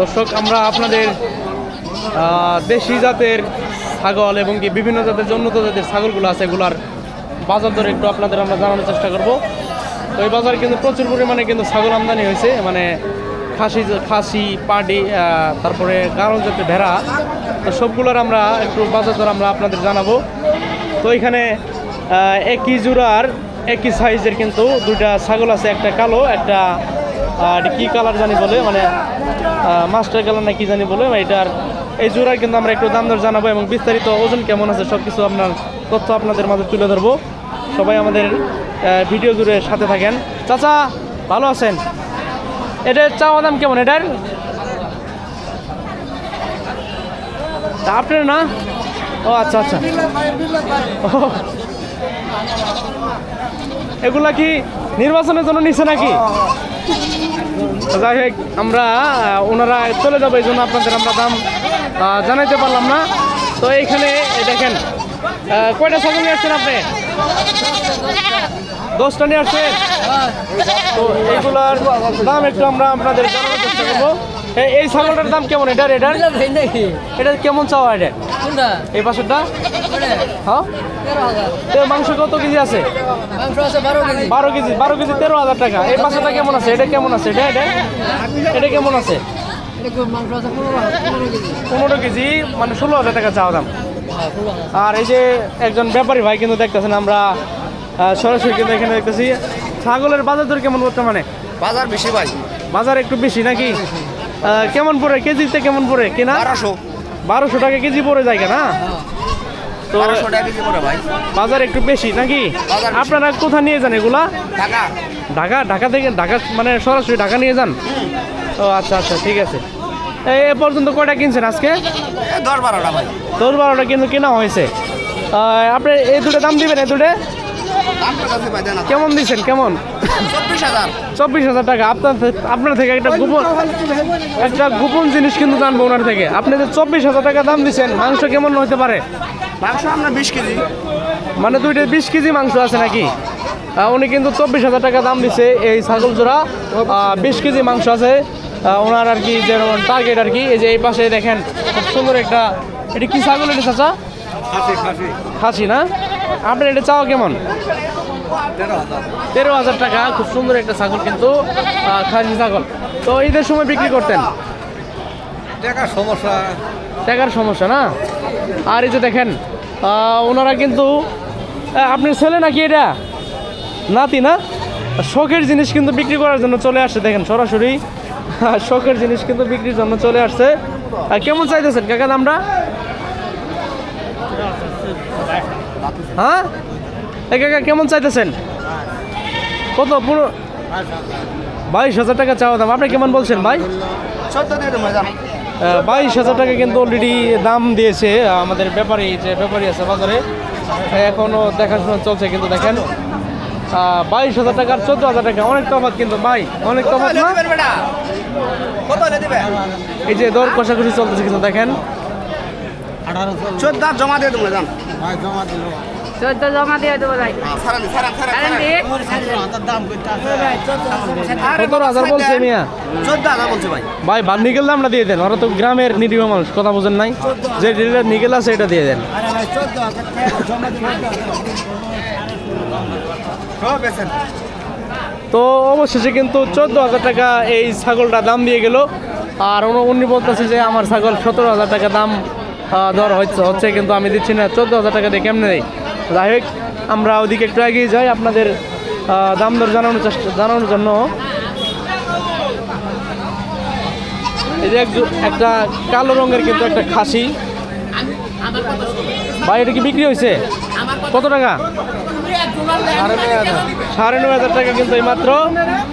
দর্শক, আমরা আপনাদের দেশি জাতের ছাগল এবং কি বিভিন্ন জাতের উন্নত জাতের ছাগলগুলো আছে, এগুলার বাজার দর একটু আপনাদের আমরা জানানোর চেষ্টা করব। তো এই বাজারে কিন্তু প্রচুর পরিমাণে কিন্তু ছাগল আমদানি হয়েছে মানে খাসি খাসি, পাডি তারপরে গারল জাতের ভেড়া। তো সবগুলোর আমরা একটু বাজার দর আমরা আপনাদের জানাব। তো এখানে একই জোড়ার, একই সাইজের কিন্তু দুইটা ছাগল আছে, একটা কালো, একটা এটা কি কালার জানি বলে মানে মাস্টার কালার না কি জানি বলে এটার, এই জোড়ার কিন্তু আমরা একটু দাম দর জানাব এবং বিস্তারিত ওজন কেমন আছে সব কিছু আপনার তথ্য আপনাদের মাঝে তুলে ধরবো। সবাই আমাদের ভিডিও জুড়ে সাথে থাকেন। চাচা, ভালো আছেন? এটার চাওয়া দাম কেমন? এটার? আপনার না? ও আচ্ছা আচ্ছা। এগুলা কি নির্বাচনের জন্য নিচ্ছে নাকি? যাই হোক আমরা ওনারা চলে যাব এই জন্য আপনাদের আমরা দাম জানাইতে পারলাম না। তো এইখানে দেখেন কয়টা ছাগল নিয়ে আসছেন আপনি? দশটা নিয়ে আসছেন? তো এইগুলার দাম একটু আমরা আপনাদের জানানোর চেষ্টা করব। এই- এই ছাগলটার দাম কেমন? এটার এটার? এটা কেমন চাওয়া এটা? এই পাশেরটা হ্যাঁ? তো মাংস কত কেজি আছে? বারো কেজি। বারো কেজি তেরো হাজার টাকা। এই পাশেটা কেমন আছে? এটা কেমন আছে? এটা এটা? এটা কেমন আছে? পনেরো কেজি। মানে ষোলো হাজার টাকা চাওয়া দাম। আর এই যে একজন ব্যাপারী ভাই কিন্তু দেখতেছেন আমরা সরাসরি কিন্তু এখানে দেখতেছি। ছাগলের বাজার দর কেমন বর্তমানে? বাজার বেশি ভাই। বাজার একটু বেশি নাকি? কেমন পড়ে? কেজিতে কেমন পড়ে? কিনা? বারোশো। বারোশো টাকা কেজি পড়ে যায় না তো বাজার একটু বেশি নাকি? আপনারা কোথা নিয়ে যান এগুলা? ঢাকা। ঢাকা? থেকে ঢাকা মানে সরাসরি ঢাকা নিয়ে যান? ও আচ্ছা আচ্ছা ঠিক আছে। এ পর্যন্ত কয়টা কিনছেন আজকে? দশ বারোটা ভাই। দশ বারোটা কিন্তু কেনা হয়েছে। আপনি এই দুটো দাম দিবেন এই দুটো? কেমন দিচ্ছেন কেমন? চব্বিশ হাজার। টাকা। আপনার আপনার থেকে একটা গোপন একটা গোপন জিনিস কিন্তু জানব ওনার থেকে। আপনি যে চব্বিশ হাজার টাকা দাম দিচ্ছেন মাংস কেমন হতে পারে? মাংস আপনার বিশ কেজি। মানে দুইটা বিশ কেজি মাংস আছে নাকি? উনি কিন্তু চব্বিশ হাজার টাকা দাম দিছে। এই ছাগল জোড়া বিশ কেজি মাংস আছে। ওনার আর কি যেমন টার্গেট আর কি। এই যে এই পাশে দেখেন খুব সুন্দর একটা এটা কি ছাগল এটা চাচা? খাসি না? আপনার এটা চাওয়া কেমন? তেরো হাজার টাকা খুব সুন্দর একটা ছাগল কিন্তু খাসি ছাগল। তো ঈদের সময় বিক্রি করতেন? টাকার সমস্যা। টাকার সমস্যা না? আর এই যে দেখেন ওনারা কিন্তু আপনার ছেলে নাকি এটা? নাতি না? শখের জিনিস কিন্তু বিক্রি করার জন্য চলে আসছে দেখেন সরাসরি। শখের জিনিস কিন্তু বিক্রির জন্য চলে আসছে। আর কেমন চাইতেছেন কাকা দামটা? হ্যাঁ? কাকা কেমন চাইতেছেন? কত? পুরো বাইশ হাজার টাকা চাওয়া দাম। আপনি কেমন বলছেন ভাই? বাইশ হাজার টাকা কিন্তু অলরেডি দাম দিয়েছে আমাদের ব্যাপারী যে ব্যাপারী আছে বাজারে। এখনও দেখাশোনা চলছে কিন্তু দেখেন। বাইশ হাজার টাকার চোদ্দ হাজার টাকা। অনেক তফাৎ কিন্তু ভাই অনেক তফাৎ না? বেটা? কত হলে দিবে এই যে দর কষাকষি চলতেছে কিন্তু দেখেন। চোদ্দ জমা দিয়ে দেবো জান চোদ্দ জমা দিয়ে দেবো ভাই সতেরো হাজার বলছে মিয়া। ভাই। ভাই ভাত নিকেল দামটা দিয়ে দেন। ওরা তো গ্রামের নিরীহ মানুষ কথা বোঝেন নাই। যে ডিলার নিকেল আছে এটা দিয়ে দেন। তো অবশেষে কিন্তু চোদ্দ হাজার টাকা এই ছাগলটা দাম দিয়ে গেল। আর উনি- উনি বলতেছে যে আমার ছাগল সতেরো হাজার টাকা দাম দর হচ্ছে হচ্ছে কিন্তু আমি দিচ্ছি না। চোদ্দ হাজার টাকা দিয়ে কেমনে দেয়? যাই হোক, আমরা ওদিকে একটু এগিয়ে যাই, আপনাদের দাম দর জানানোর চেষ্টা, জানানোর জন্য। এই যে একটা কালো রঙের কিন্তু একটা খাসি। ভাই, এটা কি বিক্রি হয়েছে? কত টাকা? সাড়ে নয় হাজার টাকা কিন্তু এই মাত্র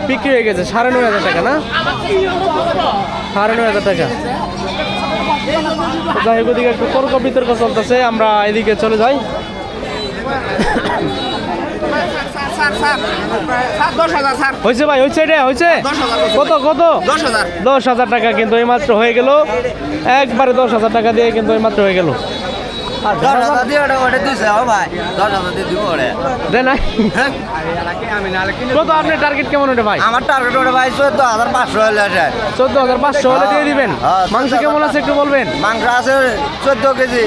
বিক্রি হয়ে গেছে, সাড়ে নয় হাজার টাকা না? সাড়ে নয় হাজার টাকা। যাই হোক, ওদিকে একটু তর্ক বিতর্ক চলতেছে, আমরা এদিকে চলে যাই। হয়েছে ভাই হয়েছে এটা হয়েছে কত কত? দশ হাজার। দশ হাজার টাকা কিন্তু এই মাত্র হয়ে গেল। একবারে দশ হাজার টাকা দিয়ে কিন্তু এই মাত্র হয়ে গেল। কত আপনার টার্গেট কেমন ওটা ভাই আমার টার্গেট ওটা ভাই চোদ্দ হাজার পাঁচশো হলে চোদ্দ হাজার পাঁচশো হলে দিয়ে দিবেন হ্যাঁ, মাংস কেমন আছে একটু বলবেন মাংস আছে চোদ্দ কেজি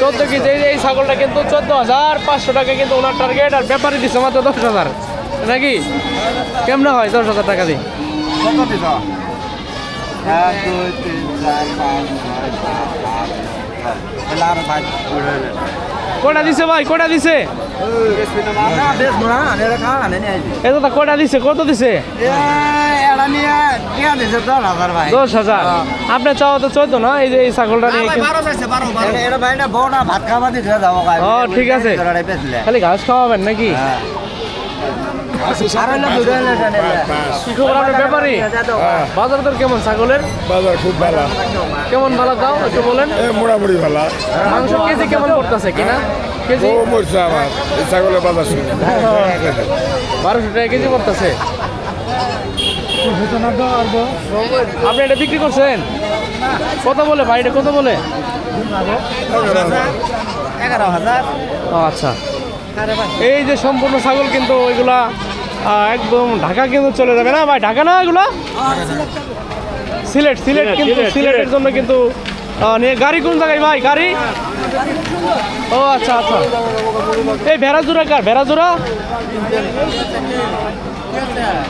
চোদ্দ কেজি এই ছাগলটা কিন্তু চোদ্দ হাজার পাঁচশো টাকা কিন্তু ওনার টার্গেট আর ব্যাপারই দিচ্ছে মাত্র দশ হাজার নাকি কেমন হয় দশ হাজার টাকা দিয়ে কত এক দুই তিন চার পাঁচ ছয় সাত আট তাহলে আরও ভাই কটা দিছে ভাই কটা দিছে কটা দিছে কত দিছে দশ হাজার আপনার চাওয়া তো চোদ্দ না এই যে এই ছাগলটা নিয়ে ঠিক আছে। খালি ঘাস খাওয়াবেন নাকি? হ্যাঁ আপনার ব্যাপারই বাজার দর কেমন ছাগলের? বাজার খুব ভালো। কেমন ভালো দাও একটু বলেন। এ মোটামুটি ভালো। মাংস কেজি কেমন পড়তেছে কিনা? কেজি? ও মরছে আমার। ছাগলের বাজার শুনে। বারোশো টাকা কেজি পড়তেছে। আপনি এটা বিক্রি করছেন? কত বলে ভাই এটা কত বলে। এগারো হাজার। ও আচ্ছা। এই যে সম্পূর্ণ ছাগল কিন্তু ওইগুলা একদম ঢাকা কিন্তু চলে যাবে। না ভাই ঢাকা না এগুলো? সিলেট সিলেট কিন্তু সিলেটের জন্য কিন্তু নিয়ে গাড়ি কোন জায়গায় ভাই গাড়ি? ও আচ্ছা আচ্ছা। এই ভেড়াজোড়া কার ভেড়াজোড়া?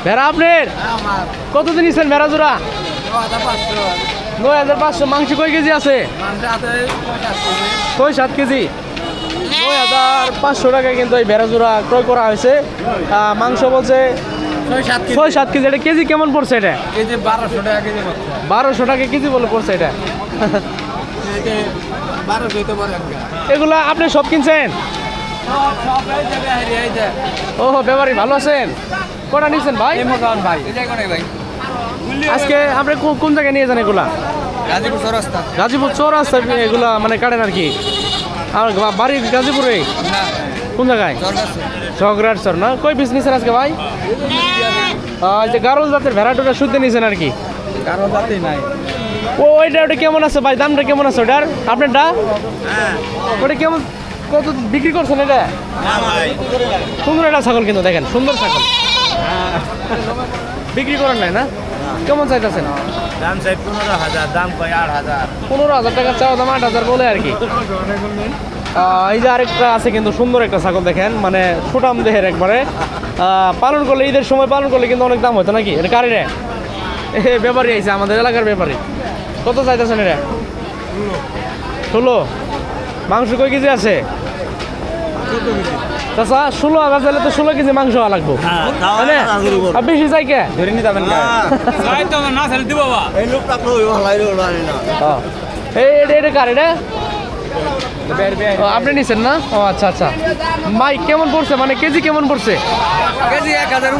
ভেড়া আপনার? কত নিছেন ভেড়াজোড়া? নয় হাজার পাঁচশো। মাংস কয় কেজি আছে? ছয় সাত কেজি। নয় হাজার পাঁচশো টাকা কিন্তু এই ভেড়াজোড়া ক্রয় করা হয়েছে। মাংস বলছে ছয় সাত কেজি। এটা কেজি কেমন পড়ছে এটা? কেজি বারোশো টাকা কেজি বারোশো টাকা কেজি বলে পড়ছে এটা। এগুলা আপনি সব কিনছেন? ও ব্যাপারী ভালো আছেন? কটা নিচ্ছেন ভাই? ভাই। এটাই কোনে ভাই? আজকে আপনি কোন জায়গায় নিয়ে যান এগুলা? গাজীপুর চৌরাস্তা। গাজীপুর চৌরাস্তা এগুলা মানে কাটেন আর কি। আর বাড়ি গাজীপুরে? কোন জায়গায়? ঝগড়ার সর না? কই পিস নিছেন আজকে ভাই? যে গারল জাতের ভেড়াটোটা শুদ্ধ নিছেন আর কি? জাতি নাই। ও ওইটা ওটা কেমন আছে ভাই? দামটা কেমন আছে ওটার? আপনারটা? ওটা কেমন কত বিক্রি করছেন এটা? সুন্দর একটা ছাগল কিন্তু দেখেন সুন্দর ছাগল। বিক্রি করেন নাই না? কেমন চাইতেছেন? দাম চাই পনেরো হাজার, দাম কয় আট হাজার। পনেরো হাজার টাকা চাওয়া দাম আট হাজার বলে আর কি। এই যে আরেকটা আছে কিন্তু সুন্দর একটা ছাগল দেখেন মানে সুটাম দেহের একবারে। পালন করলে, ঈদের সময় পালন করলে কিন্তু অনেক দাম হতো নাকি? এটা কারি রে ব্যাপারই আমাদের এলাকার ব্যাপারী। কত চাইতেছেন এটা ষোলো। মাংস কয় কেজি আছে? চাচা ষোলো হাজার চাইলে তো ষোলো কেজি মাংস হওয়া লাগবো। তাই বেশি চাই কে? ধরে নিতে পারেন এই লোকটা তো ভালো না। হ্যাঁ। এই এটা এটা কার এটা? আপনি নিছেন না? ও আচ্ছা আচ্ছা। মাই কেমন পড়ছে? মানে কেজি কেমন পড়ছে? কেজি এক হাজার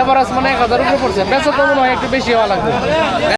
এভারেজ মানে এক হাজার উপরে পড়ছে। বেচা তো মনে হয় একটু বেশি হওয়া লাগবে।